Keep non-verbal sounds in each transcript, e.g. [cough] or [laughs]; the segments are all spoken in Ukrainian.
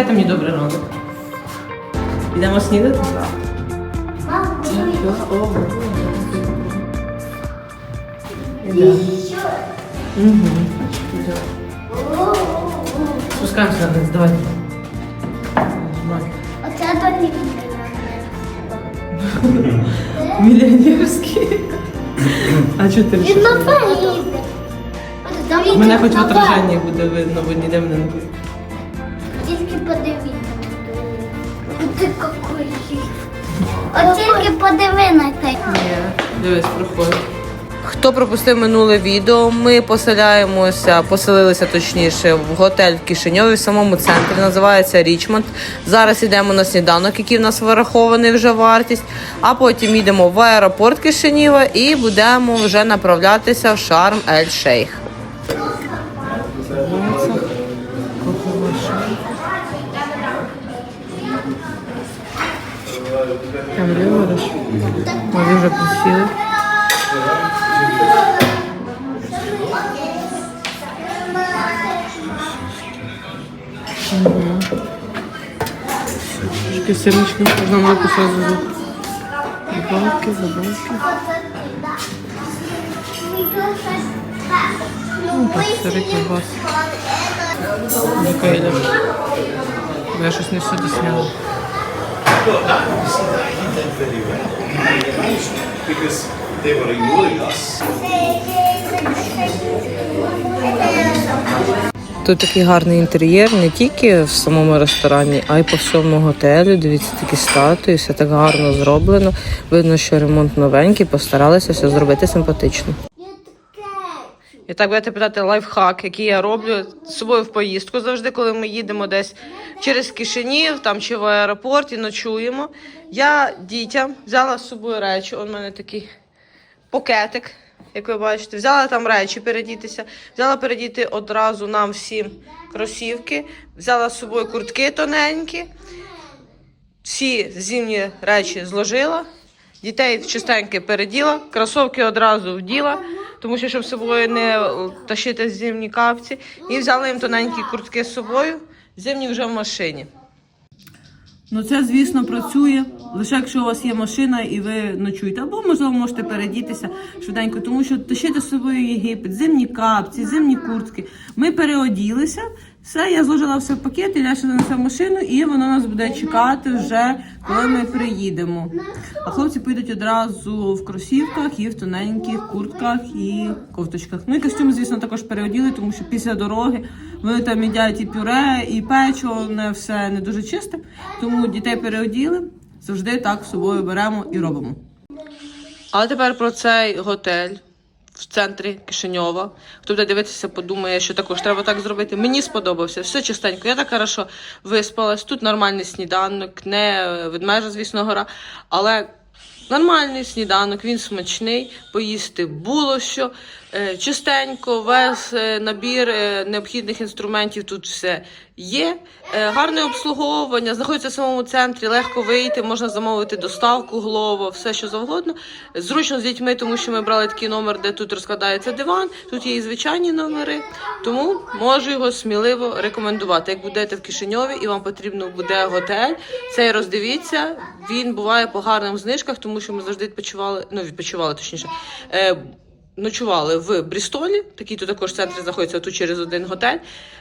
помахайте мені добрий ранок. Йдемо снідати? Мам, дивись. О, Йдемо. Угу. Спускаємося вниз, давай. Оце до них. Мільйонерський. А чого ти Він вирішив? на. Мене хоч в отраженні буде видно, бо ніде мене не буде. От тільки подиви на те. Дивись, проходь. Хто пропустив минуле відео, ми поселяємося, поселилися точніше в готель в Кишиньові в самому центрі, називається Річмонд. Зараз йдемо на сніданок, який в нас врахований вже вартість. А потім йдемо в аеропорт Кишинєва і будемо вже направлятися в Шарм Ель Шейх. Ми вже присіли. Трошки сирнички можна мати сразу. Забавки, забавки. Ну, так, сири, ковбас. Микаеля. Я щось не всюди сняла. because they were ignoring us. Тут такий гарний інтер'єр не тільки в самому ресторані, а й по всьому готелю. Дивіться, такі статуї, все так гарно зроблено. Видно, що ремонт новенький, постаралися все зробити симпатично. І так будете питати лайфхак, який я роблю з собою в поїздку завжди, коли ми їдемо десь через Кишинів там чи в аеропорт і ночуємо. Я дітям взяла з собою речі. У мене такий пакетик, як ви бачите. Взяла там речі передітися, взяла передіти одразу нам всім кросівки, взяла з собою куртки тоненькі, всі зимні речі зложила. Дітей в переділа, кросовки одразу вділа, тому що щоб з собою не е, тащити зимні капці. І взяла їм тоненькі куртки з собою, зимні вже в машині. Ну це, звісно, працює лише якщо у вас є машина і ви ночуєте. Або, можливо, можете передітися швиденько, тому що тащити з собою Єгипет, зимні капці, зимні куртки. Ми переоділися, все, я зложила все в пакет, і Ляша занесе в машину, і воно нас буде чекати вже, коли ми приїдемо. А хлопці поїдуть одразу в кросівках і в тоненьких куртках і кофточках. Ну і костюми, звісно, також переоділи, тому що після дороги вони там їдять і пюре, і печиво, не все не дуже чисте. Тому дітей переоділи, завжди так з собою беремо і робимо. Але тепер про цей готель в центрі Кишиньова. Хто буде дивитися, подумає, що також треба так зробити. Мені сподобався, все чистенько. Я так хорошо виспалась. Тут нормальний сніданок, не ведмежа, звісно, гора, але нормальний сніданок, він смачний. Поїсти було що. Е, Чистенько, весь е, набір е, необхідних інструментів тут все є. Гарне обслуговування, знаходиться в самому центрі, легко вийти, можна замовити доставку, голову, все що завгодно. Зручно з дітьми, тому що ми брали такий номер, де тут розкладається диван, тут є і звичайні номери. Тому можу його сміливо рекомендувати. Як будете в Кишиньові і вам потрібно буде готель, цей роздивіться. Він буває по гарним знижках, тому що ми завжди відпочивали, ну відпочивали точніше. Ночували в Брістолі, такий тут також в центрі знаходиться тут через один готель.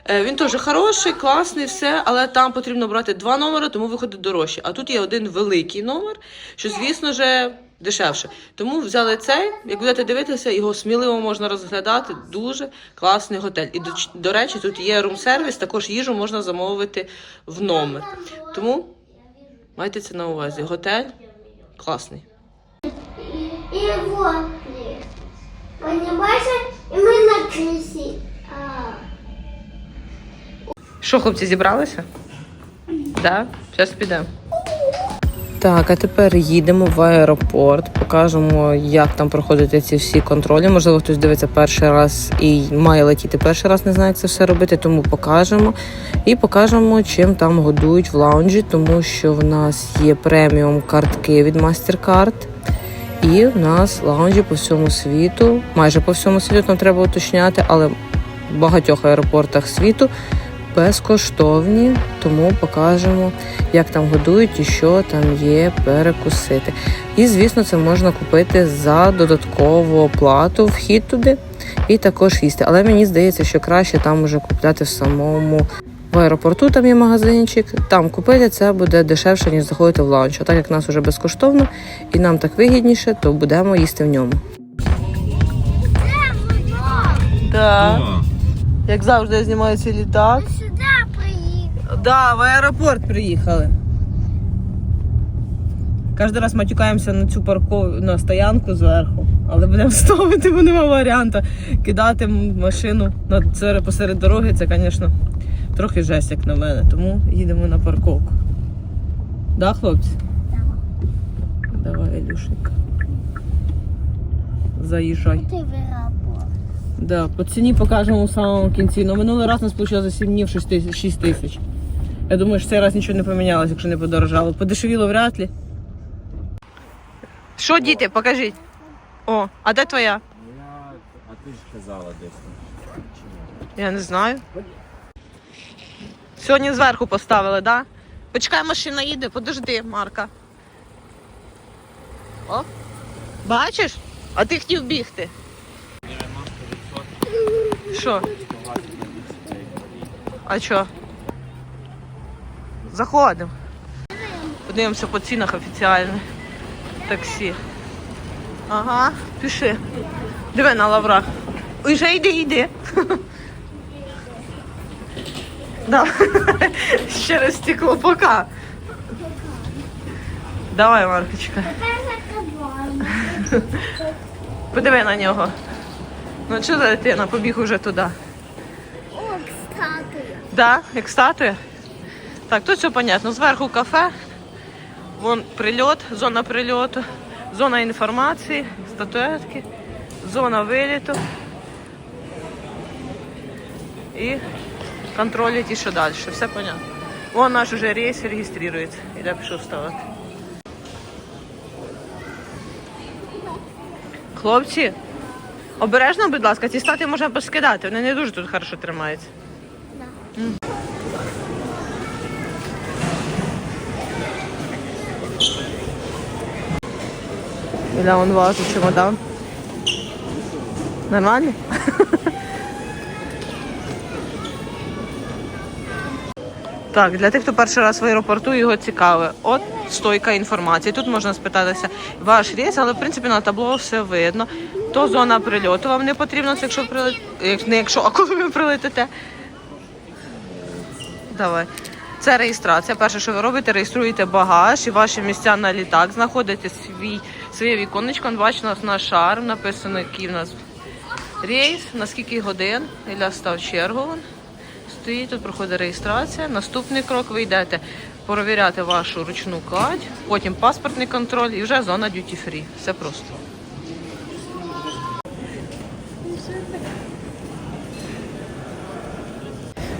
Е, Він теж хороший, класний, все, але там потрібно брати два номери, тому виходить дорожче. А тут є один великий номер, що, звісно ж, дешевше. Тому взяли цей. Як будете дивитися, його сміливо можна розглядати. Дуже класний готель. І до, до речі, тут є рум-сервіс, також їжу можна замовити в номер. Тому майте це на увазі. Готель класний. І вот. Понимаешь? І ми на крисі. А. Що, хлопці, зібралися? Так, зараз підемо. Так, а тепер їдемо в аеропорт, покажемо, як там проходять ці всі контролі. Можливо, хтось дивиться перший раз і має летіти перший раз, не знає, це все робити, тому покажемо. І покажемо, чим там годують в лаунжі, тому що в нас є преміум картки від MasterCard. І в нас лаунжі по всьому світу, майже по всьому світу нам треба уточняти, але в багатьох аеропортах світу безкоштовні, тому покажемо, як там годують і що там є перекусити. І, звісно, це можна купити за додаткову оплату, вхід туди і також їсти. Але мені здається, що краще там уже купляти в самому. В аеропорту там є магазинчик, там купити це буде дешевше, ніж заходити в лаунч. А так як нас вже безкоштовно і нам так вигідніше, то будемо їсти в ньому. Так, як завжди знімається літак. Сюди приїхав. Да, в аеропорт приїхали. Кожен раз матюкаємося на цю парку на стоянку зверху, але будемо ставити, бо нема варіанту. Кидати машину на посеред дороги, це, звісно, трохи жесть, як на мене. Тому їдемо на парковку. Да, хлопці? Давай, Ілюшенька. Заїжджай. Ти. Да, по ціні покажемо в самому кінці. Ну, минулий раз нас вийшло за 7 днів 6 тисяч. 6 тисяч. Я думаю, що цей раз нічого не помінялося, якщо не подорожало. Подешевіло вряд ли. Що, діти, покажіть. О, а де твоя? Я, а ти ж казала десь. там. Я не знаю. Сьогодні зверху поставили, так? Да? Почекай, машина їде, подожди, Марка. О, бачиш? А ти хотів бігти. Що? А що? Заходимо. Подивимося по цінах офіціально. Таксі. Ага, піши. Диви на лаврах. Вже йди, йди. [laughs] Да. [laughs] Через стекло пока. Давай, Маркочка. [laughs] Подиви на нього. Ну що за дитина? Побіг уже туди. О, кстати. Да, як статуя. Так, тут все понятно. Зверху кафе, вон прильот, зона прильоту, зона інформації, статуетки, зона виліту. І контроль ті, що далі. Все понятно. Вон наш уже рейс реєструється. Іде пішов вставати. Хлопці, обережно, будь ласка, ці стати можна поскидати, вони не дуже тут хорошо тримаються. Іля он важить чемодан. Нормально? [laughs] Так, для тих, хто перший раз в аеропорту, його цікаве. От стойка інформації. Тут можна спитатися ваш рейс, але в принципі на табло все видно. То зона прильоту вам не потрібно, це якщо прилет... не якщо, а коли ви прилетите. Давай. Це реєстрація. Перше, що ви робите, реєструєте багаж і ваші місця на літак, знаходите свій, своє віконечко, бачите, нас на шарм, написано, який у нас рейс, на скільки годин. Ілля став чергу. Стоїть, тут проходить реєстрація. Наступний крок ви йдете перевіряти вашу ручну кладь, потім паспортний контроль і вже зона free. Все просто.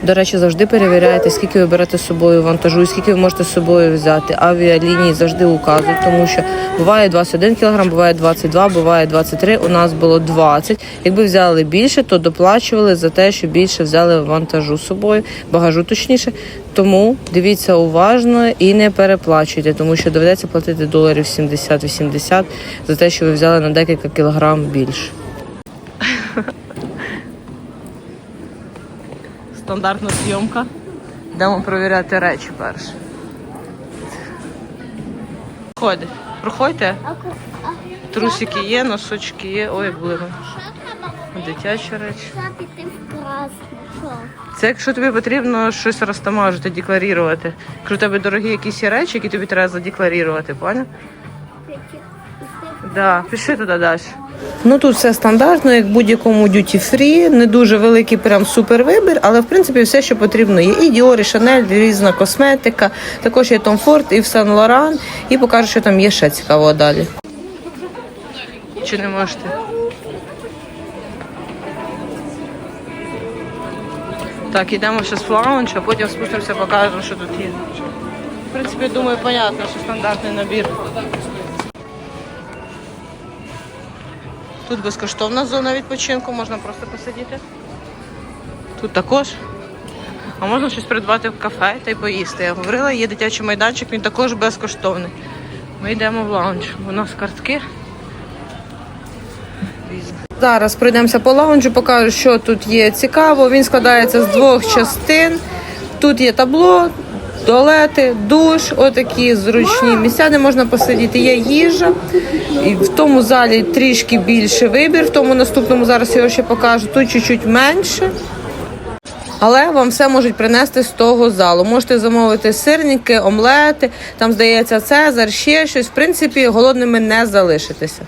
До речі, завжди перевіряйте, скільки ви берете з собою вантажу, скільки ви можете з собою взяти. Авіалінії завжди указують, тому що буває 21 кг, буває 22, буває 23, У нас було 20. Якби взяли більше, то доплачували за те, що більше взяли вантажу з собою, багажу точніше. Тому дивіться уважно і не переплачуйте, тому що доведеться платити доларів 70-80 за те, що ви взяли на декілька кілограм більше. Стандартна зйомка. Йдемо перевіряти речі перше. Проходи. Проходьте. Трусики є, носочки є. Ой, були. Дитячі речі. Це якщо тобі потрібно щось розтамажити, декларувати. Якщо у тебе дорогі якісь є речі, які тобі треба задекларувати, поняв? Да, пішли туди далі. Ну тут все стандартно, як в будь-якому duty free, не дуже великий прям супер вибір, але в принципі все, що потрібно є. І Dior, і Chanel, різна косметика, також є Tom Ford і в Saint Laurent, і покажу, що там є ще цікавого далі. Чи не можете? Так, йдемо зараз в лаунж, а потім спустимося, покажемо, що тут є. В принципі, думаю, понятно, що стандартний набір. Тут безкоштовна зона відпочинку, можна просто посидіти. Тут також. А можна щось придбати в кафе та й поїсти. Я говорила, є дитячий майданчик, він також безкоштовний. Ми йдемо в лаунж. У нас картки. Зараз пройдемося по лаунжу, покажу, що тут є цікаво. Він складається з двох частин. Тут є табло, туалети, душ, отакі зручні місця, де можна посидіти. Є їжа. І в тому залі трішки більше вибір. В тому наступному зараз я його ще покажу. Тут чуть-чуть менше. Але вам все можуть принести з того залу. Можете замовити сирники, омлети, там здається цезар, ще щось. В принципі, голодними не залишитеся.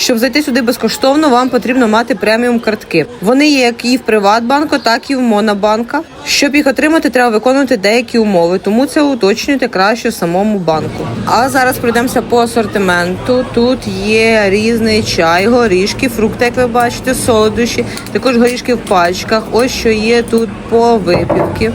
Щоб зайти сюди безкоштовно, вам потрібно мати преміум картки. Вони є як і в Приватбанку, так і в Монобанка. Щоб їх отримати, треба виконувати деякі умови, тому це уточнюйте краще самому банку. А зараз пройдемося по асортименту. Тут є різний чай, горішки, фрукти, як ви бачите, солодощі, також горішки в пачках. Ось що є тут по випівки.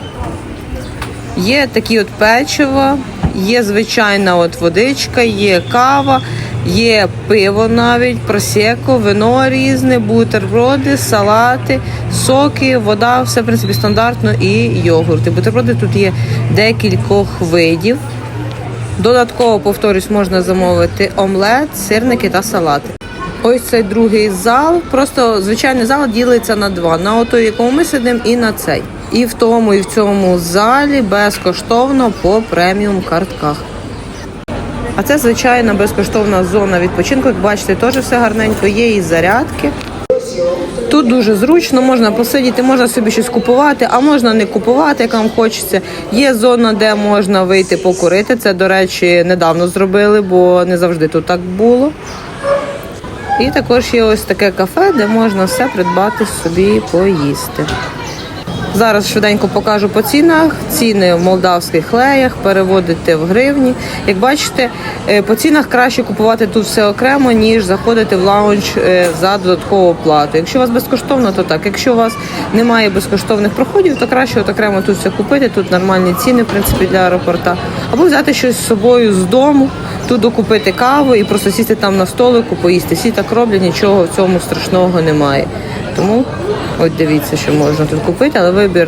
Є такі от печиво, є звичайна от водичка, є кава, є пиво навіть, просеко, вино різне, бутерброди, салати, соки, вода, все в принципі стандартно і йогурти. Бутерброди тут є декількох видів. Додатково, повторюсь, можна замовити омлет, сирники та салати. Ось цей другий зал. Просто звичайний зал ділиться на два: на отой, в якому ми сидимо, і на цей. І в тому, і в цьому залі безкоштовно по преміум картках. А це звичайна безкоштовна зона відпочинку. Як бачите, теж все гарненько. Є і зарядки. Тут дуже зручно, можна посидіти, можна собі щось купувати, а можна не купувати, як вам хочеться. Є зона, де можна вийти покурити. Це, до речі, недавно зробили, бо не завжди тут так було. І також є ось таке кафе, де можна все придбати собі поїсти. Зараз швиденько покажу по цінах. Ціни в молдавських леях, переводити в гривні. Як бачите, е, по цінах краще купувати тут все окремо, ніж заходити в лаунж е, за додаткову плату. Якщо у вас безкоштовно, то так. Якщо у вас немає безкоштовних проходів, то краще от окремо тут все купити. Тут нормальні ціни, в принципі, для аеропорта. Або взяти щось з собою з дому, тут докупити каву і просто сісти там на столику, поїсти. Всі так роблять, нічого в цьому страшного немає. Тому от дивіться, що можна тут купити, але вибір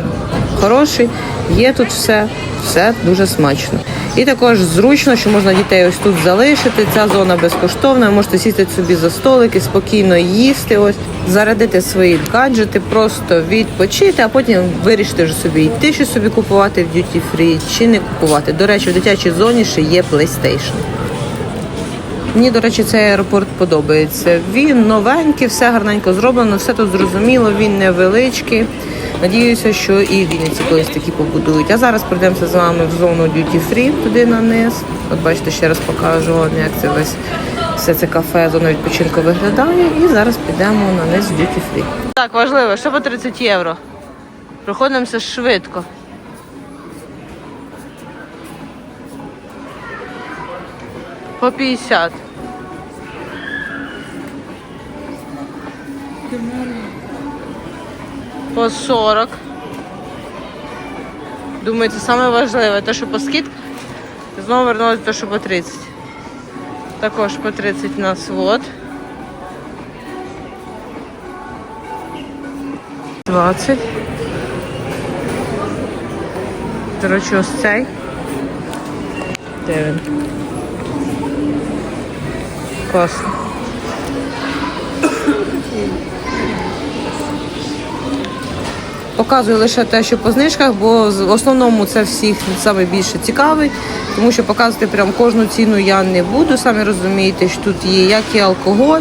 хороший. Є тут все, все дуже смачно. І також зручно, що можна дітей ось тут залишити. Ця зона безкоштовна. Можете сісти собі за столики, спокійно їсти, ось зарядити свої гаджети, просто відпочити, а потім вирішити вже собі йти щось собі купувати в duty free чи не купувати. До речі, в дитячій зоні ще є PlayStation. Мені, до речі, цей аеропорт подобається. Він новенький, все гарненько зроблено, все тут зрозуміло, він невеличкий. Надіюся, що і в Вінниці колись такі побудують. А зараз пройдемося з вами в зону Duty Free, туди на низ. От бачите, ще раз покажу вам, як це весь все це кафе, зона відпочинку виглядає. І зараз підемо на низ в Duty Free. Так, важливо, що по 30 євро. Проходимося швидко. По 50. По 40. Думаю, це саме важливе. Те, що по скидках. Знову вернулося те, що по 30. Також по 30 у нас вот. 20. До ось цей. Де? Класно. Показую лише те, що по знижках, бо в основному це всіх найбільше цікавий, тому що показувати прям кожну ціну я не буду. Самі розумієте, що тут є як і алкоголь,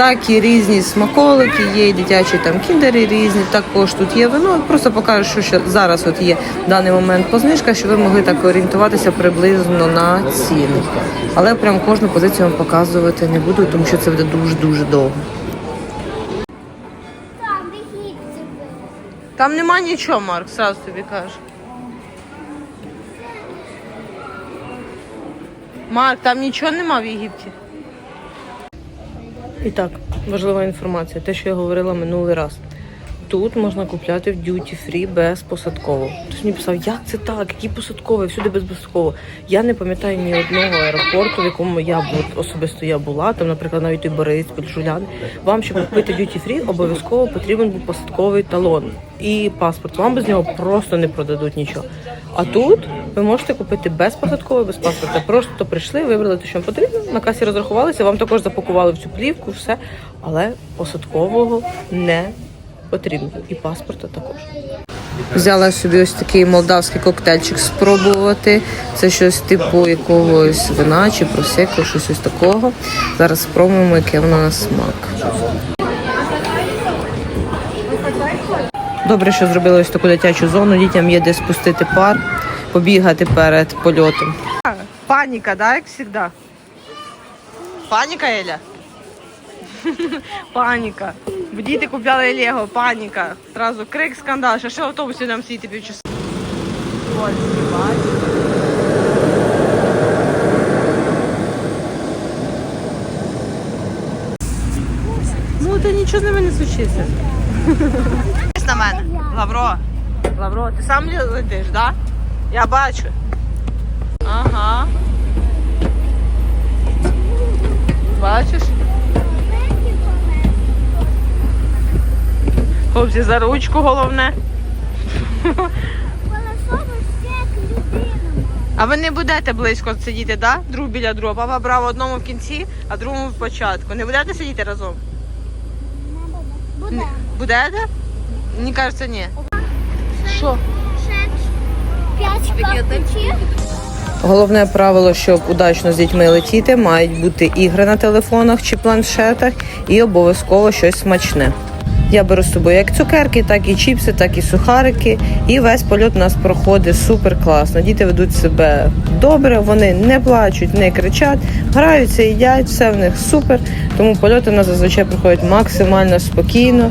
так і різні смаколики, є дитячі там кіндери різні, також тут є вино. Просто покажу, що ще зараз от є в даний момент по знижках, щоб ви могли так орієнтуватися приблизно на ціни. Але прям кожну позицію вам показувати не буду, тому що це буде дуже-дуже довго. Там нема нічого, Марк, сразу тобі кажу. Марк, там нічого нема в Єгипті. І так, важлива інформація, те, що я говорила минулий раз. Тут можна купляти в duty free безпосадково. Хтось мені писав, як це так? Які посадкові? Всюди безпосадково. Я не пам'ятаю ні одного аеропорту, в якому я б- от особисто я була. Там, наприклад, навіть той Бориспіль, Жулян. Вам, щоб купити duty free, обов'язково потрібен був посадковий талон і паспорт. Вам без нього просто не продадуть нічого. А тут ви можете купити без посадкового, без паспорта. Просто прийшли, вибрали те, що вам потрібно. На касі розрахувалися, вам також запакували в цю плівку, все. Але посадкового не потрібно. І паспорта також. Взяла собі ось такий молдавський коктейльчик спробувати. Це щось типу якогось вина чи просеку, щось ось такого. Зараз спробуємо, яке воно на смак. Добре, що зробили ось таку дитячу зону. Дітям є де спустити пар, побігати перед польотом. Паніка, да, як завжди? Паніка, Еля? [laughs] Паніка. Діти купляли Лего, паніка. Зразу крик, скандал. Ще що в автобусі нам сидіти півчаса. Ось. Ну, та нічого з ними не случиться. Дивись на мене. Лавро. Лавро, ти сам летиш, да? Я бачу. Ага. Бачиш? Хлопці, за ручку головне. А ви не будете близько сидіти, да? Друг біля друга. Папа брав одному в кінці, а другому в початку. Не будете сидіти разом? Буде. Будете? Мені кажеться, ні. Що? П'ять. Головне правило, щоб удачно з дітьми летіти, мають бути ігри на телефонах чи планшетах і обов'язково щось смачне. Я беру з собою як цукерки, так і чіпси, так і сухарики. І весь польот у нас проходить супер класно. Діти ведуть себе добре, вони не плачуть, не кричать, граються, їдять, все в них супер. Тому польоти у нас зазвичай проходять максимально спокійно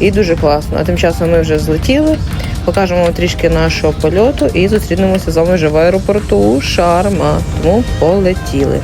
і дуже класно. А тим часом ми вже злетіли. Покажемо вам трішки нашого польоту і зустрінемося з вами вже в аеропорту Шарма. Тому полетіли.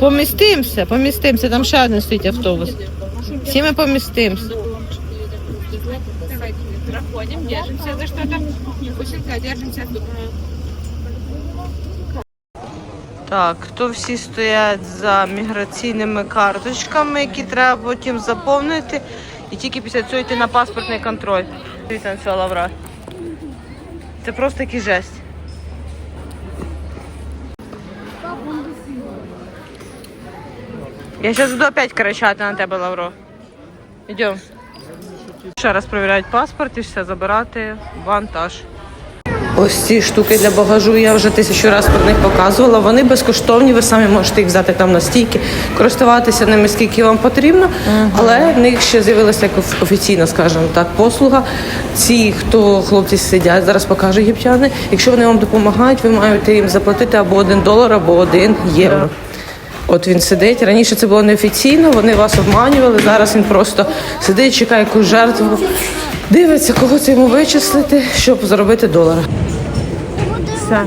Помістимося, помістимося. Там ще один стоїть автобус. Всі ми помістимося. проходим, держимся за что-то. Бусинка, держимся. Так, то всі стоять за міграційними карточками, які треба потім заповнити. І тільки після цього йти на паспортний контроль. Дивіться на цього лавра. Це просто який жесть. Я зараз буду опять кричати на тебе, Лавро. Йдемо. Ще раз перевіряють паспорт і все забирати вантаж. Ось ці штуки для багажу я вже тисячу разів про них показувала. Вони безкоштовні, ви самі можете їх взяти там на стійки, користуватися ними скільки вам потрібно, але в них ще з'явилася як офіційна, скажімо так, послуга. Ці, хто хлопці сидять, зараз покажу єгиптяни. Якщо вони вам допомагають, ви маєте їм заплатити або один долар, або один євро. От він сидить. Раніше це було неофіційно, вони вас обманювали. Зараз він просто сидить, чекає якусь жертву, дивиться, кого це йому вичислити, щоб заробити долар. Все.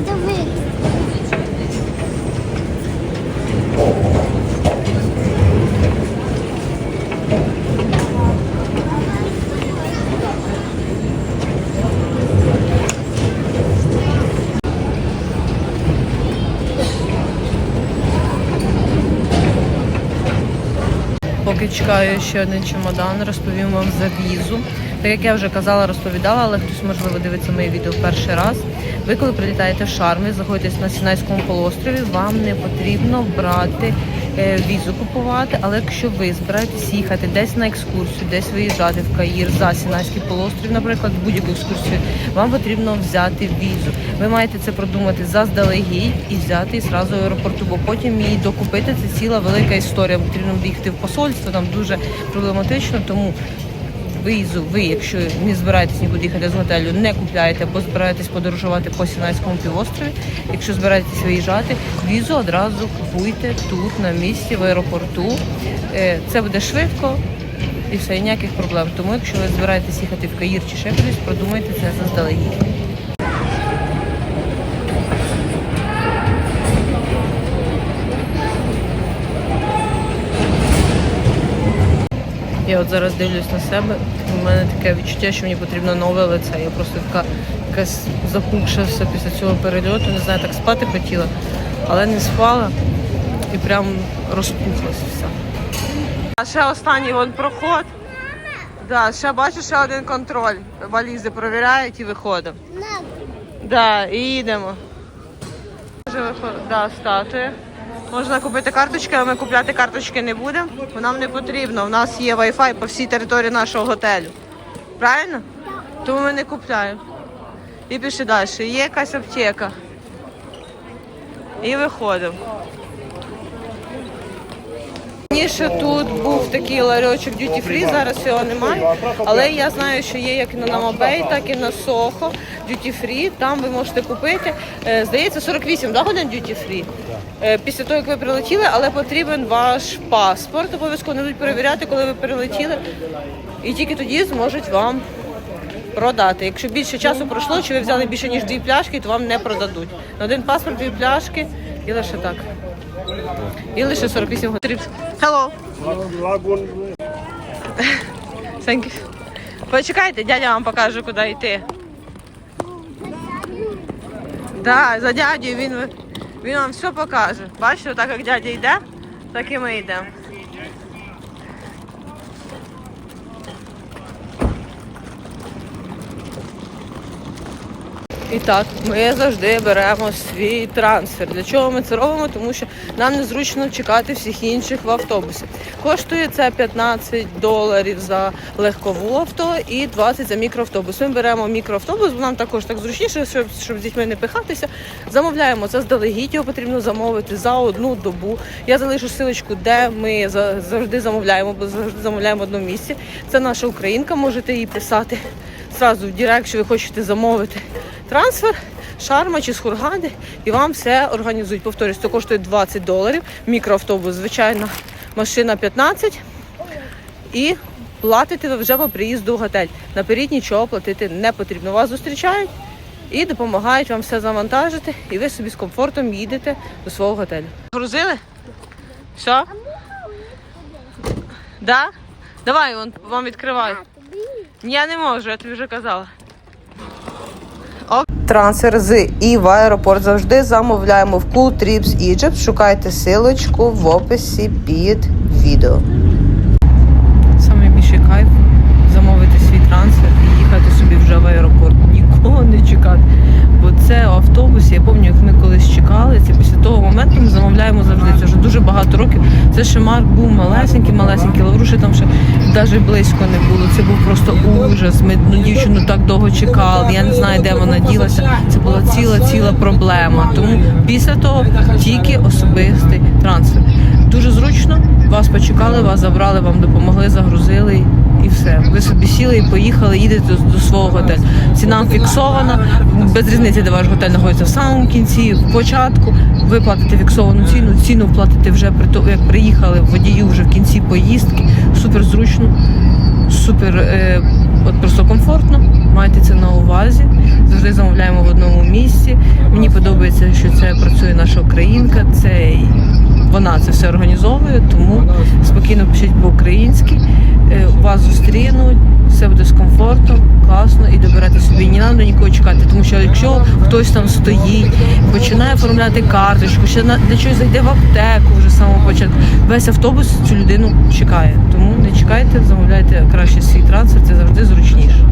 Поки чекаю ще один чемодан, розповім вам за візу. Так як я вже казала, розповідала, але хтось можливо дивиться моє відео перший раз. Ви коли прилітаєте в шарми, заходитесь на Сінайському полуострові, вам не потрібно брати візу купувати. Але якщо ви збираєтесь їхати десь на екскурсію, десь виїжджати в Каїр за Сінайський полуострів, наприклад, будь-яку екскурсію, вам потрібно взяти візу. Ви маєте це продумати заздалегідь і взяти зразу в аеропорту, бо потім її докупити це ціла велика історія. Потрібно їхати в посольство, там дуже проблематично, тому. Визу, ви, якщо не збираєтесь нікуди їхати з готелю, не купляєте, бо збираєтесь подорожувати по Сінайському півострові. Якщо збираєтесь виїжджати, візу одразу купуйте тут, на місці, в аеропорту. Е, Це буде швидко і все, і ніяких проблем. Тому, якщо ви збираєтесь їхати в Каїр чи ще кудись, продумайте це заздалегідь. Я от зараз дивлюсь на себе. У мене таке відчуття, що мені потрібно нове лице. Я просто така якась запухша все після цього перельоту. Не знаю, так спати хотіла, але не спала і прям розпухлася вся. А ще останній вон проход. Да, ще бачу ще один контроль. Валізи перевіряють і виходимо. Да, і їдемо. Да, статуя. Можна купити карточки, але ми купляти карточки не будемо, бо нам не потрібно. У нас є Wi-Fi по всій території нашого готелю. Правильно? Тому ми не купляємо. І пішли далі. Є якась аптека. І виходимо. Раніше тут був такий ларьочок duty free, зараз його немає. Але я знаю, що є як на Намабей, так і на Сохо duty free. Там ви можете купити. е, Здається, 48 да, годин duty free. Е, Після того, як ви прилетіли, але потрібен ваш паспорт. Обов'язково не будуть перевіряти, коли ви прилетіли. І тільки тоді зможуть вам продати. Якщо більше часу пройшло, чи ви взяли більше ніж дві пляшки, то вам не продадуть. На один паспорт дві пляшки і лише так. І лише 48 годин. Hello. Thank you. Почекайте, дядя вам покаже, куди йти. Да, за дядю він, він вам все покаже. Бачите, так як дядя йде, так і ми йдемо. І так, ми завжди беремо свій трансфер. Для чого ми це робимо? Тому що нам незручно чекати всіх інших в автобусі. Коштує це 15 доларів за легкову авто і 20 за мікроавтобус. Ми беремо мікроавтобус, бо нам також так зручніше, щоб, щоб з дітьми не пихатися. Замовляємо заздалегідь, його потрібно замовити за одну добу. Я залишу силочку, де ми завжди замовляємо, бо завжди замовляємо в одному місці. Це наша українка, можете їй писати зразу в Директ, якщо ви хочете замовити трансфер, шарма чи з Хургади, і вам все організують. Повторюсь, це коштує 20 доларів. Мікроавтобус, звичайна машина 15. І платите ви вже по приїзду в готель. Наперед нічого платити не потрібно. Вас зустрічають і допомагають вам все завантажити, і ви собі з комфортом їдете до свого готелю. Грузили? Все? Да? Давай, вон, вам відкриваю. Я не можу, я тобі вже казала. Трансфер з і в аеропорт завжди замовляємо в Cool Trips Egypt. Шукайте силочку в описі під відео. Саме більший кайф замовити свій трансфер і їхати собі вже в аеропорт. [laughs] Нікого не чекати. Бо це в автобусі, я пам'ятаю, як ми колись чекали. Це після того моменту ми замовляємо завжди. Це вже дуже багато років. Це ще Марк був малесенький, малесенький, Лавруші там ще навіть близько не було. Це був просто ужас. Ми ну, дівчину так довго чекали. Я не знаю, де вона ділася. Це була ціла ціла проблема. Тому після того тільки особистий трансфер. Дуже зручно. Вас почекали, вас забрали, вам допомогли, загрузили і все. Ви собі сіли і поїхали, їдете до, свого готелю. Ціна фіксована, без різниці, де ваш готель знаходиться в самому кінці, в початку. Ви платите фіксовану ціну, ціну платите вже при тому, як приїхали водію вже в кінці поїздки. Супер зручно, супер е, от просто комфортно. Майте це на увазі. Завжди замовляємо в одному місці. Мені подобається, що це працює наша українка. Це вона це все організовує, тому спокійно пишіть по-українськи. Е, Вас зустрінуть, все буде з комфортом, класно і доберете собі. Не треба нікого чекати, тому що якщо хтось там стоїть, починає оформляти карточку, ще на для чогось зайде в аптеку вже з самого початку. Весь автобус цю людину чекає. Тому не чекайте, замовляйте краще свій трансфер, це завжди зручніше.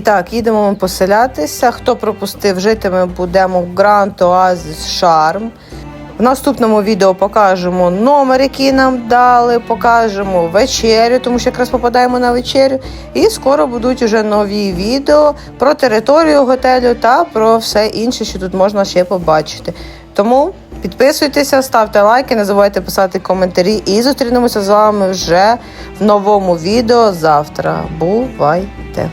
І так, їдемо ми поселятися. Хто пропустив, жити ми будемо в Гранд Оазіс Шарм. В наступному відео покажемо номер, який нам дали, покажемо вечерю, тому що якраз попадаємо на вечерю. І скоро будуть уже нові відео про територію готелю та про все інше, що тут можна ще побачити. Тому підписуйтеся, ставте лайки, не забувайте писати коментарі і зустрінемося з вами вже в новому відео завтра. Бувайте!